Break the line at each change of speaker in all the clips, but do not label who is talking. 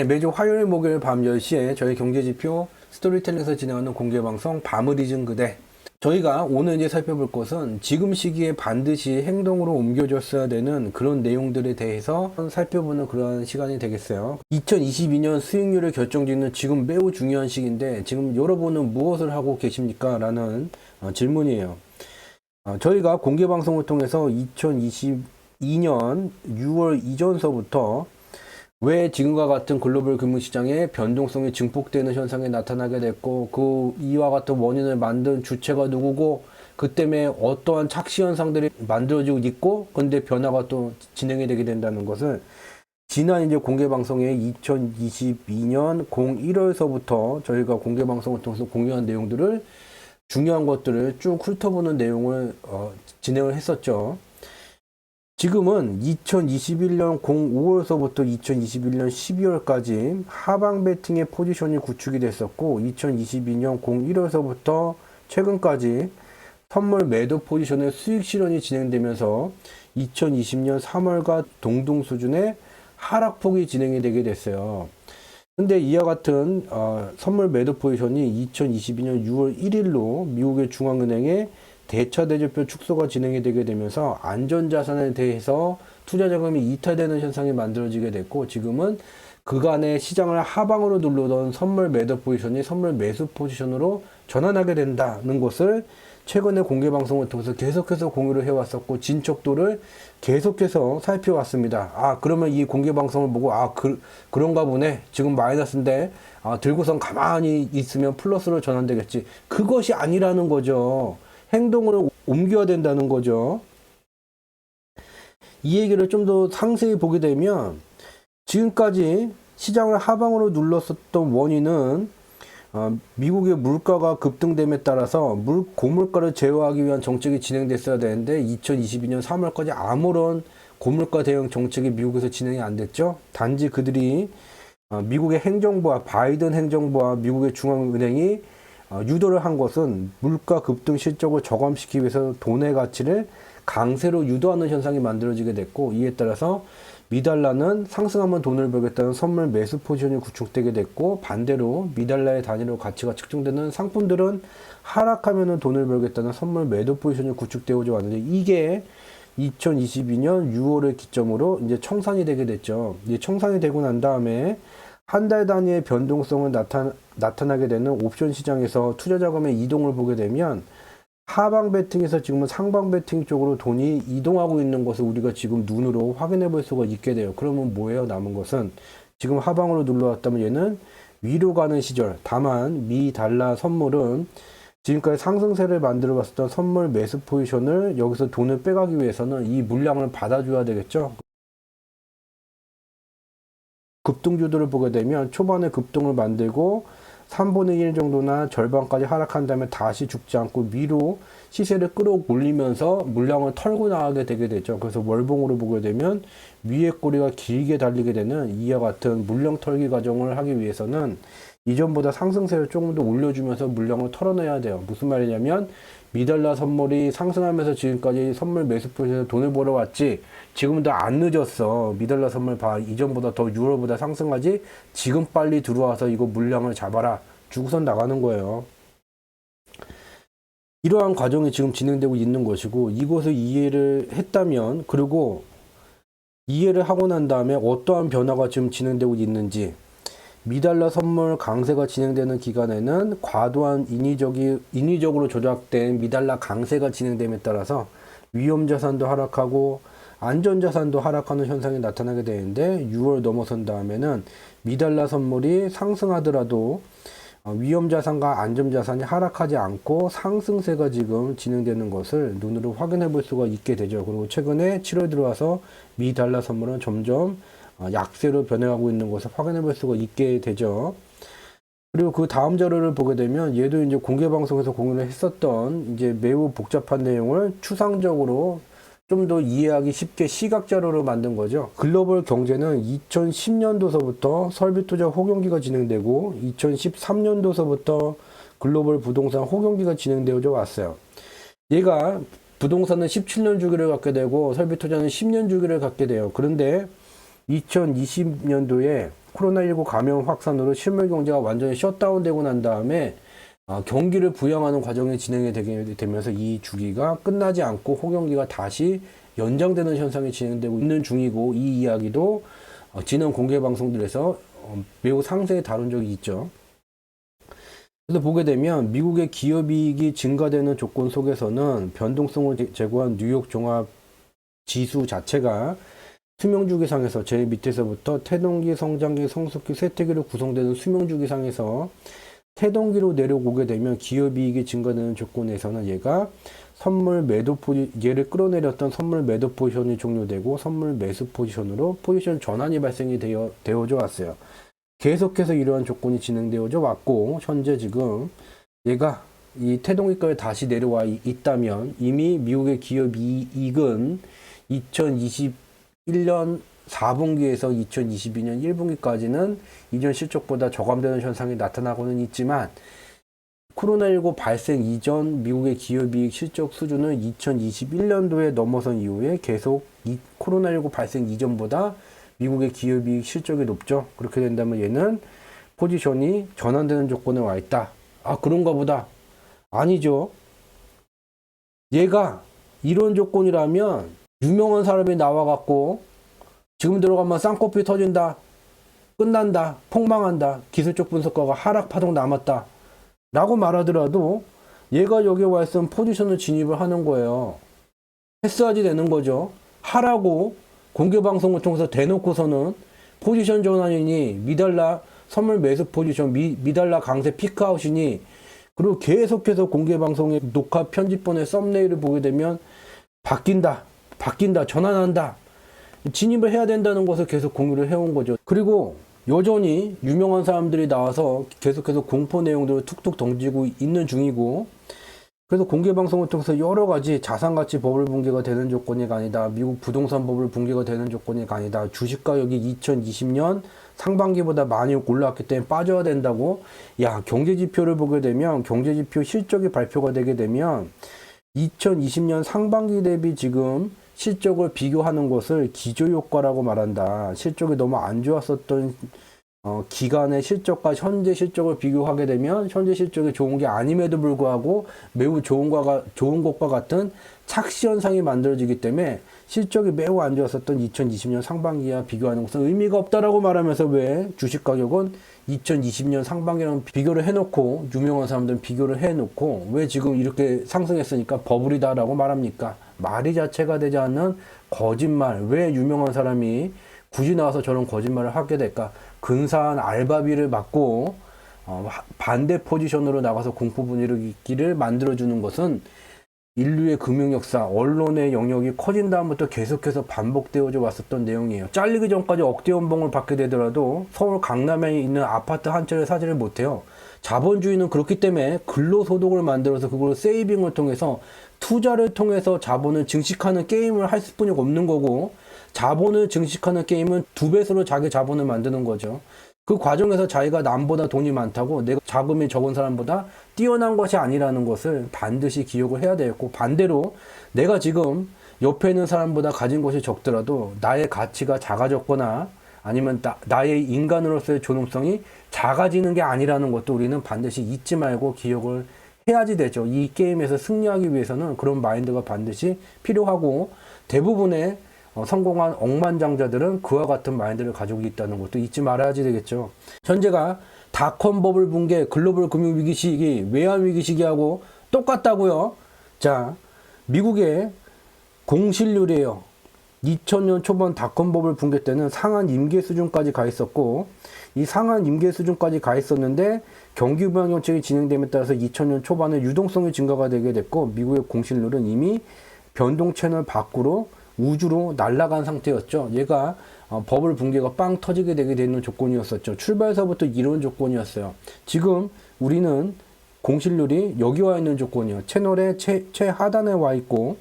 네, 매주 화요일 목요일 밤 10시에 저희 경제지표 스토리텔링에서 진행하는 공개방송 밤을 잊은 그대 저희가 오늘 이제 살펴볼 것은 지금 시기에 반드시 행동으로 옮겨졌어야 되는 그런 내용들에 대해서 살펴보는 그런 시간이 되겠어요. 2022년 수익률을 결정짓는 지금 매우 중요한 시기인데 지금 여러분은 무엇을 하고 계십니까? 라는 어, 질문이에요. 어, 저희가 공개 방송을 통해서 2022년 6월 이전서부터 왜 지금과 같은 글로벌 금융시장의 변동성이 증폭되는 현상이 나타나게 됐고 그 이와 같은 원인을 만든 주체가 누구고 그 때문에 어떠한 착시 현상들이 만들어지고 있고 근데 변화가 또 진행이 되게 된다는 것을 지난 이제 공개 방송에 2022년 01월서부터 저희가 공개 방송을 통해서 공유한 내용들을 중요한 것들을 쭉 훑어보는 내용을 어, 진행을 했었죠. 지금은 2021년 05월서부터 2021년 12월까지 하방 베팅의 포지션이 구축이 됐었고 2022년 01월서부터 최근까지 선물 매도 포지션의 수익 실현이 진행되면서 2020년 3월과 동등 수준의 하락폭이 진행이 되게 됐어요. 근데 이와 같은 어, 선물 매도 포지션이 2022년 6월 1일로 미국의 중앙은행의 대차 대조표 축소가 진행이 되게 되면서 안전자산에 대해서 투자 자금이 이탈되는 현상이 만들어지게 됐고 지금은 그간의 시장을 하방으로 누르던 선물 매도 포지션이 선물 매수 포지션으로 전환하게 된다는 것을 최근에 공개 방송을 통해서 계속해서 공유를 해왔었고 진척도를 계속해서 살펴왔습니다. 아 그러면 이 공개 방송을 보고 아 그, 그런가 보네 지금 마이너스인데 아, 들고선 가만히 있으면 플러스로 전환되겠지 그것이 아니라는 거죠. 행동으로 옮겨야 된다는 거죠. 이 얘기를 좀 더 상세히 보게 되면 지금까지 시장을 하방으로 눌렀었던 원인은 어, 미국의 물가가 급등됨에 따라서 물, 고물가를 제어하기 위한 정책이 진행됐어야 되는데 2022년 3월까지 아무런 고물가 대응 정책이 미국에서 진행이 안 됐죠. 단지 그들이 어, 미국의 행정부와 바이든 행정부와 미국의 중앙은행이 어, 유도를 한 것은 물가 급등 실적을 저감시키기 위해서 돈의 가치를 강세로 유도하는 현상이 만들어지게 됐고 이에 따라서 미달라는 상승하면 돈을 벌겠다는 선물 매수 포지션이 구축되게 됐고 반대로 미달라의 단위로 가치가 측정되는 상품들은 하락하면 돈을 벌겠다는 선물 매도 포지션이 구축되어져 왔는데 이게 2022년 6월을 기점으로 이제 청산이 되게 됐죠. 이제 청산이 되고 난 다음에 한 달 단위의 변동성을 나타, 나타나게 되는 옵션 시장에서 투자 자금의 이동을 보게 되면 하방 베팅에서 지금은 상방 베팅 쪽으로 돈이 이동하고 있는 것을 우리가 지금 눈으로 확인해 볼 수가 있게 돼요. 그러면 뭐예요? 남은 것은 지금 하방으로 눌러왔다면 얘는 위로 가는 시절. 다만 미 달러 선물은 지금까지 상승세를 만들어 봤었던 선물 매수 포지션을 여기서 돈을 빼가기 위해서는 이 물량을 받아줘야 되겠죠. 급등주들을 보게 되면 초반에 급등을 만들고 3분의 1 정도나 절반까지 하락한 다음에 다시 죽지 않고 위로 시세를 끌어올리면서 물량을 털고 나가게 되게 되죠. 그래서 월봉으로 보게 되면 위에 꼬리가 길게 달리게 되는 이와 같은 물량 털기 과정을 하기 위해서는 이전보다 상승세를 조금 더 올려주면서 물량을 털어내야 돼요. 무슨 말이냐면 미달라 선물이 상승하면서 지금까지 선물 매수 포지션에서 돈을 벌어 왔지 지금은 더 안 늦었어. 미달라 선물 봐. 이전보다 더 6월보다 상승하지 지금 빨리 들어와서 이거 물량을 잡아라. 주고선 나가는 거예요. 이러한 과정이 지금 진행되고 있는 것이고 이것을 이해를 했다면 그리고 이해를 하고 난 다음에 어떠한 변화가 지금 진행되고 있는지 미달러 선물 강세가 진행되는 기간에는 과도한 인위적이, 인위적으로 조작된 미달러 강세가 진행됨에 따라서 위험 자산도 하락하고 안전 자산도 하락하는 현상이 나타나게 되는데 6월 넘어선 다음에는 미달러 선물이 상승하더라도 어, 위험 자산과 안전 자산이 하락하지 않고 상승세가 지금 진행되는 것을 눈으로 확인해 볼 수가 있게 되죠. 그리고 최근에 7월 들어와서 미 달러 선물은 점점 어, 약세로 변해가고 있는 것을 확인해 볼 수가 있게 되죠. 그리고 그 다음 자료를 보게 되면 얘도 이제 공개 방송에서 공유를 했었던 이제 매우 복잡한 내용을 추상적으로 좀 더 이해하기 쉽게 시각 자료로 만든 거죠. 글로벌 경제는 2010년도서부터 설비 투자 호경기가 진행되고 2013년도서부터 글로벌 부동산 호경기가 진행되어져 왔어요. 얘가 부동산은 17년 주기를 갖게 되고 설비 투자는 10년 주기를 갖게 돼요. 그런데 2020년도에 코로나19 감염 확산으로 실물 경제가 완전히 셧다운되고 난 다음에 아, 경기를 부양하는 과정이 진행이 되게 되면서 이 주기가 끝나지 않고 호경기가 다시 연장되는 현상이 진행되고 있는 중이고 이 이야기도 어, 지난 공개 방송들에서 어, 매우 상세히 다룬 적이 있죠. 그래서 보게 되면 미국의 기업이익이 증가되는 조건 속에서는 변동성을 제- 제고한 뉴욕 종합 지수 자체가 수명주기상에서 제일 밑에서부터 태동기, 성장기, 성숙기, 쇠퇴기로 구성되는 수명주기상에서 태동기로 내려오게 되면 기업이익이 증가되는 조건에서는 얘가 선물 매도 포지 얘를 끌어내렸던 선물 매도 포지션이 종료되고 선물 매수 포지션으로 포지션 전환이 발생이 되어 되어져 왔어요. 계속해서 이러한 조건이 진행되어져 왔고 현재 지금 얘가 이 태동기까지 다시 내려와 이- 있다면 이미 미국의 기업 이익은 2021년 4분기에서 2022년 1분기까지는 이전 실적보다 저감되는 현상이 나타나고는 있지만 코로나19 발생 이전 미국의 기업이익 실적 수준은 2021년도에 넘어선 이후에 계속 이 코로나19 발생 이전보다 미국의 기업이익 실적이 높죠. 그렇게 된다면 얘는 포지션이 전환되는 조건에 와 있다. 아, 그런가 보다. 아니죠. 얘가 이런 조건이라면 유명한 사람이 나와갖고 지금 들어가면 쌍꺼풀이 터진다. 끝난다. 폭망한다. 기술적 분석가가 하락 파동 남았다. 라고 말하더라도 얘가 여기 와 있으면 포지션을 진입을 하는 거예요. 패스하지 되는 거죠. 하라고 공개 방송을 통해서 대놓고서는 포지션 전환이니 미달라 선물 매수 포지션 미, 미달라 강세 피크아웃이니 그리고 계속해서 공개 방송의 녹화 편집본의 썸네일을 보게 되면 바뀐다, 바뀐다, 전환한다, 진입을 해야 된다는 것을 계속 공유를 해온 거죠. 그리고 여전히 유명한 사람들이 나와서 계속해서 공포 내용들을 툭툭 던지고 있는 중이고, 그래서 공개 방송을 통해서 여러 가지 자산가치 버블 붕괴가 되는 조건이 아니다. 미국 부동산 버블 붕괴가 되는 조건이 아니다. 주식 가격이 2020년 상반기보다 많이 올랐기 때문에 빠져야 된다고. 야, 경제 지표를 보게 되면 경제 지표 실적이 발표가 되게 되면 2020년 상반기 대비 지금 실적을 비교하는 것을 기저효과라고 말한다. 실적이 너무 안 좋았었던 어, 기간의 실적과 현재 실적을 비교하게 되면 현재 실적이 좋은 게 아님에도 불구하고 매우 좋은 것과, 좋은 것과 같은 착시 현상이 만들어지기 때문에 실적이 매우 안 좋았었던 2020년 상반기와 비교하는 것은 의미가 없다라고 말하면서 왜 주식 가격은 2020년 상반기랑 비교를 해놓고 유명한 사람들은 비교를 해놓고 왜 지금 이렇게 상승했으니까 버블이다라고 말합니까? 말이 자체가 되지 않는 거짓말. 왜 유명한 사람이 굳이 나와서 저런 거짓말을 하게 될까? 근사한 알바비를 받고 어, 하- 반대 포지션으로 나가서 공포 분위기를 만들어주는 것은 인류의 금융 역사, 언론의 영역이 커진 다음부터 계속해서 반복되어져 왔었던 내용이에요. 잘리기 전까지 억대 연봉을 받게 되더라도 서울 강남에 있는 아파트 한 채를 사지를 못해요. 자본주의는 그렇기 때문에 근로소득을 만들어서 그걸 세이빙을 통해서 투자를 통해서 자본을 증식하는 게임을 할 수뿐이 없는 거고 자본을 증식하는 게임은 두 배수로 자기 자본을 만드는 거죠. 그 과정에서 자기가 남보다 돈이 많다고 내가 자금이 적은 사람보다 뛰어난 것이 아니라는 것을 반드시 기억을 해야 되겠고 반대로 내가 지금 옆에 있는 사람보다 가진 것이 적더라도 나의 가치가 작아졌거나 아니면 나, 나의 인간으로서의 존엄성이 작아지는 게 아니라는 것도 우리는 반드시 잊지 말고 기억을 해야지 되죠. 이 게임에서 승리하기 위해서는 그런 마인드가 반드시 필요하고 대부분의 어, 성공한 억만장자들은 그와 같은 마인드를 가지고 있다는 것도 잊지 말아야지 되겠죠. 현재가 닷컴 버블 붕괴, 글로벌 금융 위기 시기, 외환 위기 시기하고 똑같다고요. 자, 미국의 공실률이에요. 2000년 초반 닷컴 버블 붕괴 때는 상한 임계 수준까지 가 있었고 이 상한 임계 수준까지 가 있었는데 경기 부양 정책이 진행됨에 따라서 2000년 초반에 유동성이 증가가 되게 됐고 미국의 공실률은 이미 변동 채널 밖으로 우주로 날아간 상태였죠. 얘가 어, 버블 붕괴가 빵 터지게 되게 되는 조건이었었죠. 출발서부터 이런 조건이었어요. 지금 우리는 공실률이 여기 와 있는 조건이요. 채널의 최, 최하단에 와 있고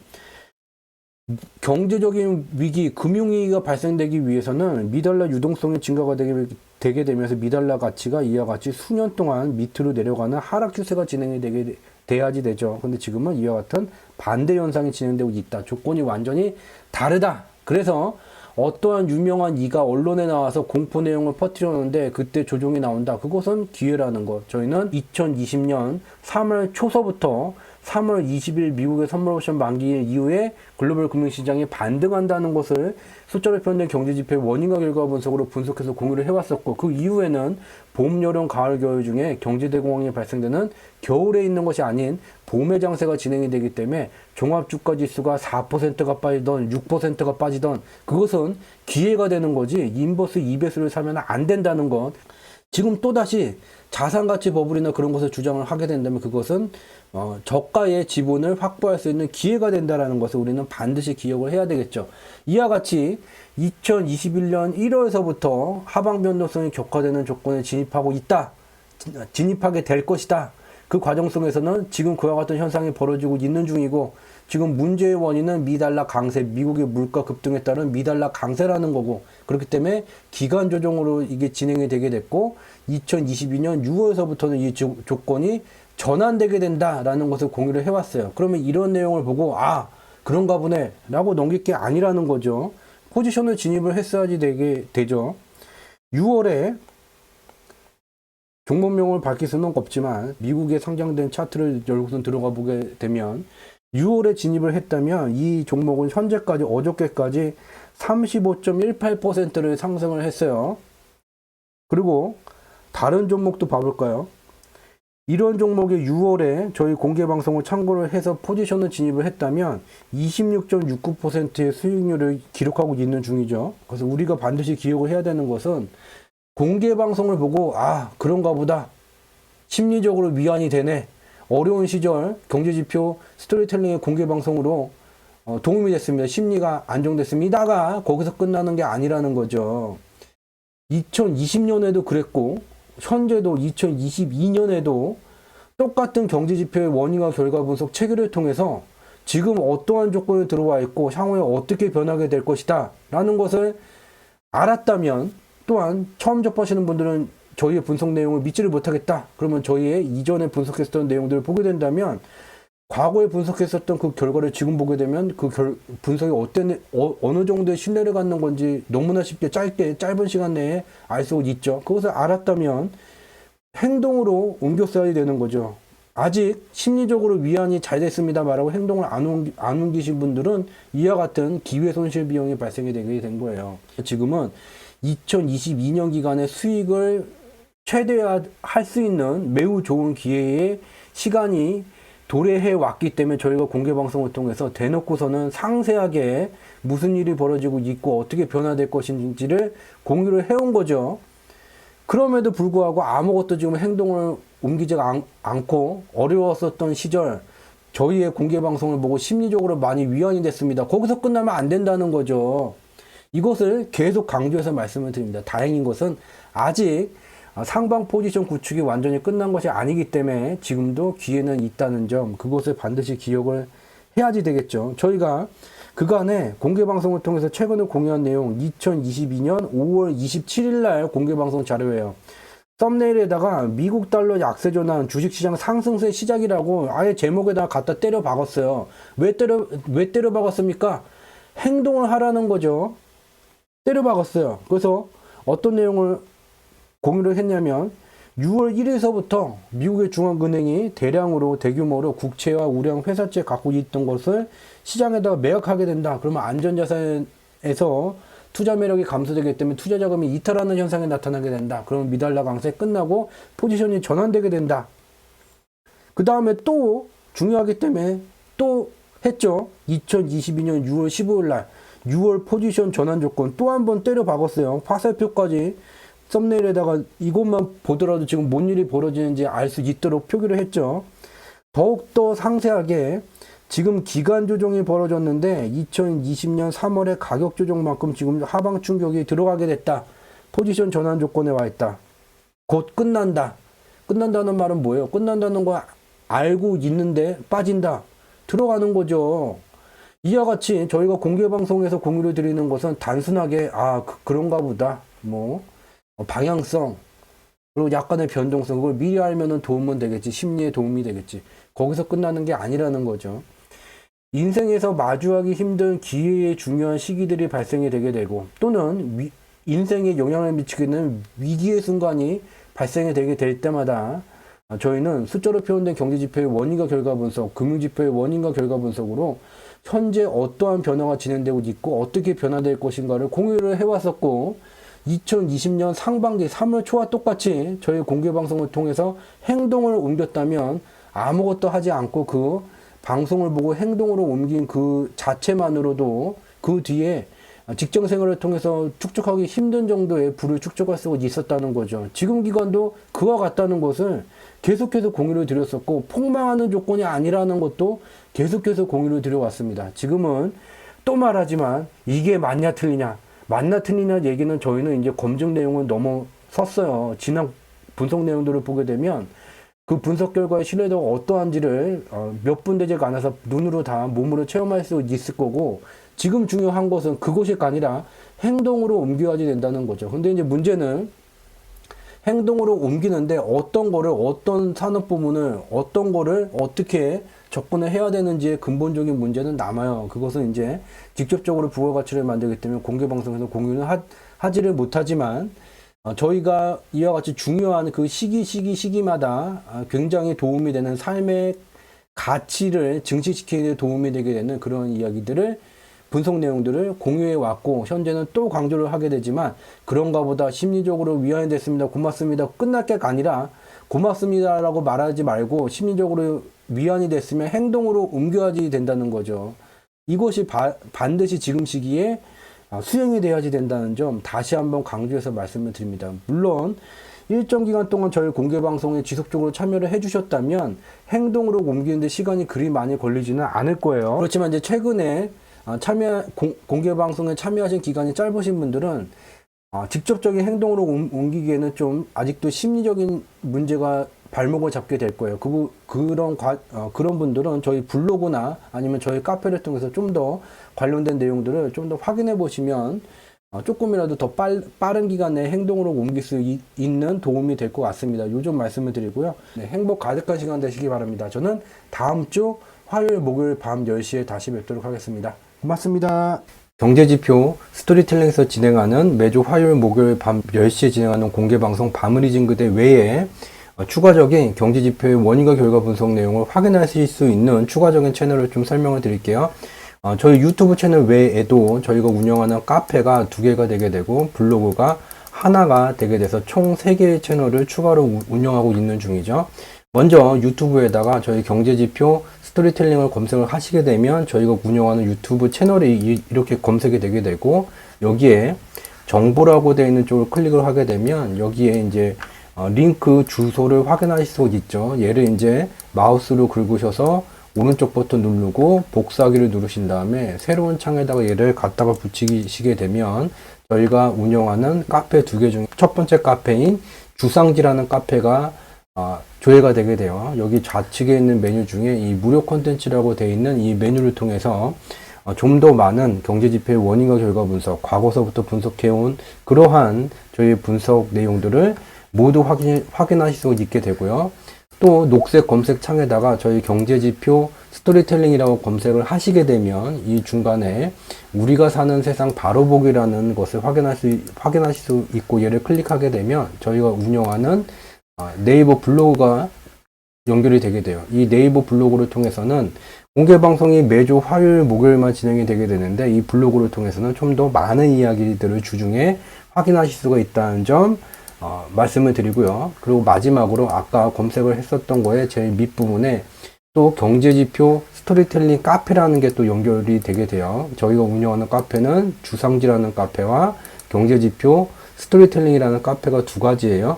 경제적인 위기, 금융위기가 발생되기 위해서는 미달러 유동성의 증가가 되게, 되게 되면서 미달러 가치가 이와 같이 수년 동안 밑으로 내려가는 하락 추세가 진행이 되게 돼야지 되죠. 근데 지금은 이와 같은 반대 현상이 진행되고 있다. 조건이 완전히 다르다. 그래서 어떠한 유명한 이가 언론에 나와서 공포 내용을 퍼뜨렸는데 그때 조종이 나온다. 그것은 기회라는 것. 저희는 2020년 3월 초서부터 3월 20일 미국의 선물 옵션 만기일 이후에 글로벌 금융시장이 반등한다는 것을 숫자로 표현된 경제지표의 원인과 결과 분석으로 분석해서 공유를 해왔었고 그 이후에는 봄, 여름, 가을, 겨울 중에 경제대공황이 발생되는 겨울에 있는 것이 아닌 봄의 장세가 진행이 되기 때문에 종합주가 지수가 4%가 빠지던 6%가 빠지던 그것은 기회가 되는 거지 인버스 2배수를 사면 안 된다는 것 지금 또다시 자산가치 버블이나 그런 것을 주장을 하게 된다면 그것은 어, 저가의 지분을 확보할 수 있는 기회가 된다라는 것을 우리는 반드시 기억을 해야 되겠죠. 이와 같이 2021년 1월서부터 하방 변동성이 격화되는 조건에 진입하고 있다. 진입하게 될 것이다. 그 과정 속에서는 지금 그와 같은 현상이 벌어지고 있는 중이고 지금 문제의 원인은 미달러 강세, 미국의 물가 급등에 따른 미달러 강세라는 거고 그렇기 때문에 기간 조정으로 이게 진행이 되게 됐고 2022년 6월서부터는 이 조, 조건이 전환되게 된다라는 것을 공유를 해왔어요. 그러면 이런 내용을 보고 아 그런가 보네 라고 넘길 게 아니라는 거죠. 포지션을 진입을 했어야지 되게 되죠. 6월에 종목명을 밝힐 수는 없지만 미국에 상장된 차트를 열고선 들어가 보게 되면 6월에 진입을 했다면 이 종목은 현재까지 어저께까지 35.18%를 상승을 했어요. 그리고 다른 종목도 봐볼까요? 이런 종목의 6월에 저희 공개 방송을 참고를 해서 포지션을 진입을 했다면 26.69%의 수익률을 기록하고 있는 중이죠. 그래서 우리가 반드시 기억을 해야 되는 것은 공개 방송을 보고 아 그런가 보다 심리적으로 위안이 되네 어려운 시절 경제지표 스토리텔링의 공개 방송으로 어, 도움이 됐습니다. 심리가 안정됐습니다가 거기서 끝나는 게 아니라는 거죠. 2020년에도 그랬고 현재도 2022년에도 똑같은 경제지표의 원인과 결과 분석 체계를 통해서 지금 어떠한 조건이 들어와 있고 향후에 어떻게 변하게 될 것이다 라는 것을 알았다면 또한 처음 접하시는 분들은 저희의 분석 내용을 믿지를 못하겠다. 그러면 저희의 이전에 분석했었던 내용들을 보게 된다면 과거에 분석했었던 그 결과를 지금 보게 되면 그 결, 분석이 어떤 어, 어느 정도의 신뢰를 갖는 건지 너무나 쉽게 짧게 짧은 시간 내에 알 수 있죠. 그것을 알았다면 행동으로 옮겨 써야 되는 거죠. 아직 심리적으로 위안이 잘 됐습니다 말하고 행동을 안, 옮기, 안 옮기신 분들은 이와 같은 기회 손실 비용이 발생이 되게 된 거예요. 지금은 2022년 기간의 수익을 최대화할 수 있는 매우 좋은 기회의 시간이 도래해 왔기 때문에 저희가 공개 방송을 통해서 대놓고서는 상세하게 무슨 일이 벌어지고 있고 어떻게 변화될 것인지를 공유를 해온 거죠. 그럼에도 불구하고 아무것도 지금 행동을 옮기지 않, 않고 어려웠었던 시절 저희의 공개 방송을 보고 심리적으로 많이 위안이 됐습니다. 거기서 끝나면 안 된다는 거죠. 이것을 계속 강조해서 말씀을 드립니다. 다행인 것은 아직 상방 포지션 구축이 완전히 끝난 것이 아니기 때문에 지금도 기회는 있다는 점, 그것을 반드시 기억을 해야지 되겠죠. 저희가 그간에 공개 방송을 통해서 최근에 공유한 내용 2022년 5월 27일 날 공개 방송 자료예요. 썸네일에다가 미국 달러 약세 전환 주식시장 상승세 시작이라고 아예 제목에다 갖다 때려 박았어요. 왜 때려 왜 때려 박았습니까? 행동을 하라는 거죠. 때려 박았어요. 그래서 어떤 내용을 공유를 했냐면 6월 1일서부터 미국의 중앙은행이 대량으로 대규모로 국채와 우량 회사채 갖고 있던 것을 시장에다가 매각하게 된다. 그러면 안전자산에서 투자 매력이 감소되기 때문에 투자 자금이 이탈하는 현상이 나타나게 된다. 그러면 미달러 강세 끝나고 포지션이 전환되게 된다. 그 다음에 또 중요하기 때문에 또 했죠. 2022년 6월 15일 날 6월 포지션 전환 조건 또 한 번 때려 박았어요. 화살표까지 썸네일에다가 이것만 보더라도 지금 뭔 일이 벌어지는지 알 수 있도록 표기를 했죠. 더욱더 상세하게 지금 기간 조정이 벌어졌는데 2020년 3월에 가격 조정만큼 지금 하방 충격이 들어가게 됐다. 포지션 전환 조건에 와 있다. 곧 끝난다. 끝난다는 말은 뭐예요? 끝난다는 거 알고 있는데 빠진다. 들어가는 거죠. 이와 같이 저희가 공개 방송에서 공유를 드리는 것은 단순하게 아 그, 런가 보다 뭐 방향성 그리고 약간의 변동성 그걸 미리 알면은 도움은 되겠지 심리에 도움이 되겠지. 거기서 끝나는 게 아니라는 거죠. 인생에서 마주하기 힘든 기회의 중요한 시기들이 발생이 되게 되고 또는 위- 인생에 영향을 미치는 위기의 순간이 발생이 되게 될 때마다 아, 저희는 숫자로 표현된 경제지표의 원인과 결과 분석, 금융지표의 원인과 결과 분석으로 현재 어떠한 변화가 진행되고 있고 어떻게 변화될 것인가를 공유를 해왔었고 2020년 상반기 3월 초와 똑같이 저희 공개 방송을 통해서 행동을 옮겼다면 아무것도 하지 않고 그 방송을 보고 행동으로 옮긴 그 자체만으로도 그 뒤에 직장 생활을 통해서 축적하기 힘든 정도의 부를 축적할 수 있었다는 거죠. 지금 기간도 그와 같다는 것을 계속해서 공유를 드렸었고 폭망하는 조건이 아니라는 것도 계속해서 공유를 드려왔습니다. 지금은 또 말하지만 이게 맞냐 틀리냐 틀리냐 얘기는 저희는 이제 검증 내용은 넘어섰어요. 지난 분석 내용들을 보게 되면 그 분석 결과의 신뢰도가 어떠한지를 어, 몇 군데 제가 안에서 눈으로 다 몸으로 체험할 수 있을 거고 지금 중요한 것은 그것이 아니라 행동으로 옮겨야지 된다는 거죠. 근데 이제 문제는 행동으로 옮기는데 어떤 거를 어떤 산업 부문을 어떤 거를 어떻게 접근을 해야 되는지의 근본적인 문제는 남아요. 그것은 이제 직접적으로 부가가치를 만들기 때문에 공개 방송에서 공유는 하, 하지를 못하지만 어, 저희가 이와 같이 중요한 그 시기 시기 시기마다 아, 굉장히 도움이 되는 삶의 가치를 증식시키는 데 도움이 되게 되는 그런 이야기들을 분석 내용들을 공유해 왔고 현재는 또 강조를 하게 되지만 그런가 보다 심리적으로 위안이 됐습니다. 고맙습니다. 끝날 게 아니라 고맙습니다라고 말하지 말고 심리적으로 위안이 됐으면 행동으로 옮겨야지 된다는 거죠. 이것이 바- 반드시 지금 시기에 아, 수행이 돼야지 된다는 점 다시 한번 강조해서 말씀을 드립니다. 물론 일정 기간 동안 저희 공개 방송에 지속적으로 참여를 해주셨다면 행동으로 옮기는데 시간이 그리 많이 걸리지는 않을 거예요. 그렇지만 이제 최근에 아, 참여 공, 공개 방송에 참여하신 기간이 짧으신 분들은 아, 직접적인 행동으로 옮- 옮기기에는 좀 아직도 심리적인 문제가 발목을 잡게 될 거예요. 그, 그런, 과, 어, 그런 분들은 저희 블로그나 아니면 저희 카페를 통해서 좀 더 관련된 내용들을 좀 더 확인해 보시면 어, 조금이라도 더 빨, 빠른 기간에 행동으로 옮길 수 있, 는 도움이 될 것 같습니다. 요점 말씀을 드리고요. 네, 행복 가득한 시간 되시기 바랍니다. 저는 다음 주 화요일, 목요일 밤 10시에 다시 뵙도록 하겠습니다. 고맙습니다. 경제지표 스토리텔링에서 진행하는 매주 화요일, 목요일 밤 10시에 진행하는 공개방송 잊은 그대 외에 어, 추가적인 경제지표의 원인과 결과 분석 내용을 확인하실 수 있는 추가적인 채널을 좀 설명을 드릴게요. 어, 저희 유튜브 채널 외에도 저희가 운영하는 카페가 두 개가 되게 되고 블로그가 하나가 되게 돼서 총세 개의 채널을 추가로 우- 운영하고 있는 중이죠. 먼저 유튜브에다가 저희 경제지표 스토리텔링을 검색을 하시게 되면 저희가 운영하는 유튜브 채널이 이- 이렇게 검색이 되게 되고 여기에 정보라고 되어 있는 쪽을 클릭을 하게 되면 여기에 이제 어, 링크 주소를 확인하실 수 있죠. 얘를 이제 마우스로 긁으셔서 오른쪽 버튼 누르고 복사하기를 누르신 다음에 새로운 창에다가 얘를 갖다가 붙이시게 되면 저희가 운영하는 카페 두 개 중에 첫 번째 카페인 주상지라는 카페가 아, 조회가 되게 돼요. 여기 좌측에 있는 메뉴 중에 이 무료 콘텐츠라고 되어 있는 이 메뉴를 통해서 어, 좀더 많은 경제지표의 원인과 결과 분석, 과거서부터 분석해온 그러한 저희 분석 내용들을 모두 확인, 확인하실 수 있게 되고요. 또 녹색 검색 창에다가 저희 경제지표 스토리텔링이라고 검색을 하시게 되면 이 중간에 우리가 사는 세상 바로 보기라는 것을 확인할 수, 확인하실 수 있고 얘를 클릭하게 되면 저희가 운영하는 아, 네이버 블로그가 연결이 되게 돼요. 이 네이버 블로그를 통해서는 공개 방송이 매주 화요일, 목요일만 진행이 되게 되는데 이 블로그를 통해서는 좀 더 많은 이야기들을 주중에 확인하실 수가 있다는 점 어, 말씀을 드리고요. 그리고 마지막으로 아까 검색을 했었던 거에 제일 밑부분에 또 경제지표 스토리텔링 카페라는 게 또 연결이 되게 돼요. 저희가 운영하는 카페는 주상지라는 카페와 경제지표 스토리텔링이라는 카페가 두 가지예요.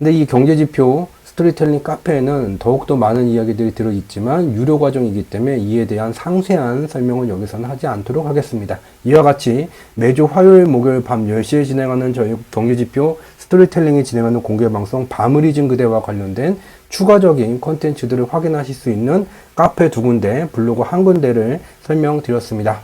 근데 이 경제지표 스토리텔링 카페에는 더욱더 많은 이야기들이 들어있지만 유료 과정이기 때문에 이에 대한 상세한 설명은 여기서는 하지 않도록 하겠습니다. 이와 같이 매주 화요일, 목요일 밤 10시에 진행하는 저희 경제지표 스토리텔링이 진행하는 공개방송 잊은 그대와 관련된 추가적인 컨텐츠들을 확인하실 수 있는 카페 두 군데, 블로그 한 군데를 설명드렸습니다.